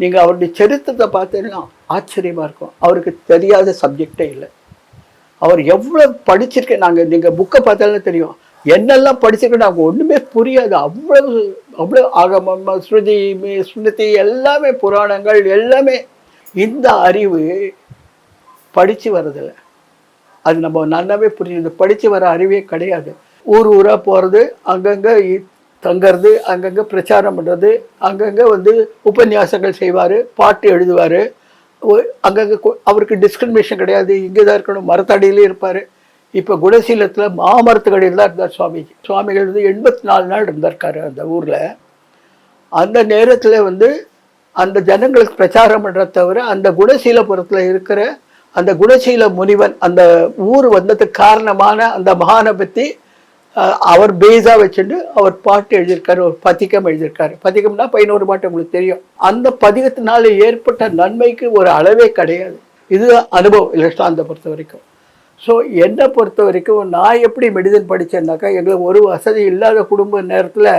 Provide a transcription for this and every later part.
நீங்கள் அவருடைய சரித்திரத்தை பார்த்தீங்கன்னா ஆச்சரியமாக இருக்கும். அவருக்கு தெரியாத சப்ஜெக்டே இல்லை. அவர் எவ்வளோ படிச்சிருக்கேன் நாங்கள் நீங்கள் புக்கை பார்த்தாலும் தெரியும். என்னெல்லாம் படிச்சிருக்கேன் நாங்கள் ஒன்றுமே புரியாது. அவ்வளவு அவ்வளோ ஆகமம் ஸ்ருதி ஸ்மிருதி எல்லாமே புராணங்கள் எல்லாமே இந்த அறிவு படித்து வரதில்லை அது நம்ம நல்லாவே புரியுது படித்து வர அறிவே கிடையாது. ஊர் ஊராக போகிறது அங்கங்கே தங்கிறது அங்கங்கே பிரச்சாரம் பண்ணுறது அங்கங்கே வந்து உபன்யாசங்கள் செய்வார் பாட்டு எழுதுவார். அங்கங்கே அவருக்கு டிஸ்கிரிமினேஷன் கிடையாது இங்கே தான் இருக்கணும் மரத்தடியிலே இருப்பார். இப்போ குணசீலத்தில் மாமரத்துக்கடியில் தான் இருந்தார் சுவாமிஜி. சுவாமிகள் வந்து எண்பத்தி நாலு நாள் இருந்திருக்காரு அந்த ஊரில். அந்த நேரத்தில் வந்து அந்த ஜனங்களுக்கு பிரச்சாரம் பண்ணுறத தவிர அந்த குணசீலபுரத்தில் இருக்கிற அந்த குணசீல முனிவன் அந்த ஊர் வந்ததுக்கு காரணமான அந்த மகானை பற்றி அவர் பேஸாக வச்சுட்டு அவர் பாட்டு எழுதியிருக்காரு ஒரு பதிகம் எழுதியிருக்காரு. பதிகம்னா பதினோரு பாட்டு உங்களுக்கு தெரியும். அந்த பதிகத்தினால ஏற்பட்ட நன்மைக்கு ஒரு அளவே கிடையாது. இது அனுபவம். இலஷ்டாந்த பொறுத்த வரைக்கும். ஸோ என்னை பொறுத்த வரைக்கும் நான் எப்படி மெடிசன் படித்தேன்னாக்கா எங்களுக்கு ஒரு வசதி இல்லாத குடும்ப நேரத்தில்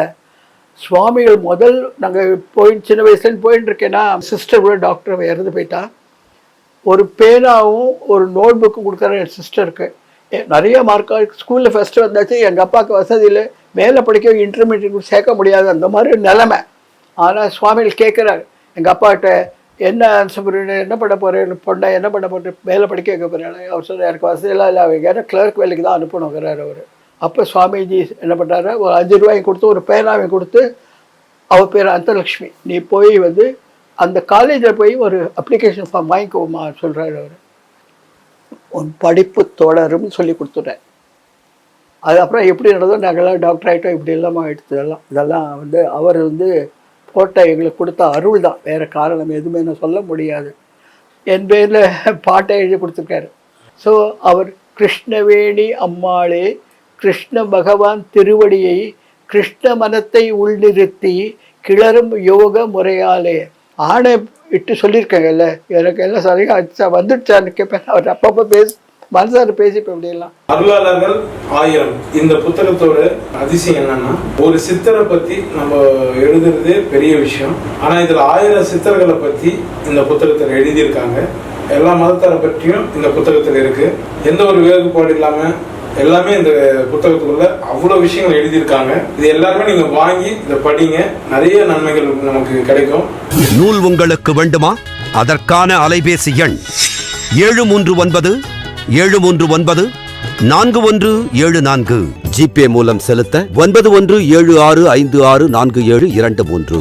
சுவாமிகள் முதல் நாங்கள் போய் சின்ன வயசுலேருந்து போயின்னு இருக்கேன்னா சிஸ்டர் கூட டாக்டர் இறந்து போயிட்டா. ஒரு பேனாவும் ஒரு நோட்புக்கும் கொடுக்குற என் சிஸ்டருக்கு நிறைய மார்க் ஸ்கூலில் ஃபஸ்ட்டு வந்தாச்சு எங்கள் அப்பாவுக்கு வசதி இல்லை. மேலே படிக்க இன்டர்மீடியட் சேர்க்க முடியாது அந்த மாதிரி ஒரு ஆனால் சுவாமிகள் கேட்குறாரு. எங்கள் அப்பாக்கிட்ட என்ன ஆன்சர் பண்ணுறீங்க என்ன பண்ண போகிறேன் பொண்ணை என்ன பண்ண போகிறேன் மேலே படிக்க வைக்க போகிறேன் அவர் சொன்னார் எனக்கு வசதியெல்லாம் இல்லை. அவங்க ஏன்னா கிளர்க் வேலைக்கு தான் அனுப்பணுங்கிறார் அவர். அப்போ சுவாமிஜி என்ன பண்ணுறாரு ஒரு அஞ்சு ரூபாய் கொடுத்து ஒரு பேனாவை கொடுத்து அவர் பேர் அந்தலக்ஷ்மி நீ போய் வந்து அந்த காலேஜில் போய் ஒரு அப்ளிகேஷன் ஃபார்ம் வாங்கிக்கோமா சொல்கிறாரு அவர். உன் படிப்பு தொடரும் சொல்லி கொடுத்துட்டேன். அது அப்புறம் எப்படி நடந்தோம் நாங்கள்லாம் டாக்டர் ஆகிட்டோம் இப்படி இல்லாமல் ஆகிடுச்சு இதெல்லாம் இதெல்லாம் வந்து அவர் வந்து போட்ட எங்களுக்கு கொடுத்த அருள் தான். வேறு காரணம் எதுவுமே நான் சொல்ல முடியாது. என் பேரில் பாட்டை எழுதி கொடுத்துருக்காரு. ஸோ அவர் கிருஷ்ணவேணி அம்மாளே கிருஷ்ண பகவான் திருவடியை கிருஷ்ண மனத்தை உள்நிறுத்தி கிளறும் யோக முறையாலே ஆணை இட்டு சொல்லியிருக்கேங்கல்ல எனக்கு எல்லாம் சரியா ஆச்சா வந்துடுச்சான்னு கேட்பேன் அவர் அப்பப்போ பேசி மனசார பேசிப்பேன் இப்படியெல்லாம். அருளாளர்கள் ஆயிரம். இந்த புத்தகத்தோட அதிசயம் என்னன்னா ஒரு சித்தரை பத்தி நம்ம எழுதுறதே பெரிய விஷயம். ஆனா இதுல ஆயிரம் சித்தர்களை பத்தி இந்த புத்தகத்தில் எழுதியிருக்காங்க. எல்லா மதத்தாரை பற்றியும் இந்த புத்தகத்தில் இருக்கு. எந்த ஒரு வேறுபாடு இல்லாம எல்லாமே இந்த புத்தகத்துக்குள்ள அவ்வளோ விஷயங்கள் எழுதியிருக்காங்க. இது எல்லாருமே நீங்க வாங்கி இதை படிங்க. நிறைய நன்மைகள் நமக்கு கிடைக்கும். நூல் உங்களுக்கு வேண்டுமா? அதற்கான அலைபேசி எண் ஏழு மூன்று ஒன்பது ஏழு மூன்று ஒன்பது நான்கு ஒன்று ஏழு நான்கு. ஜிபே மூலம் செலுத்த ஒன்பது ஒன்று ஏழு ஆறு ஐந்து ஆறு நான்கு ஏழு இரண்டு மூன்று.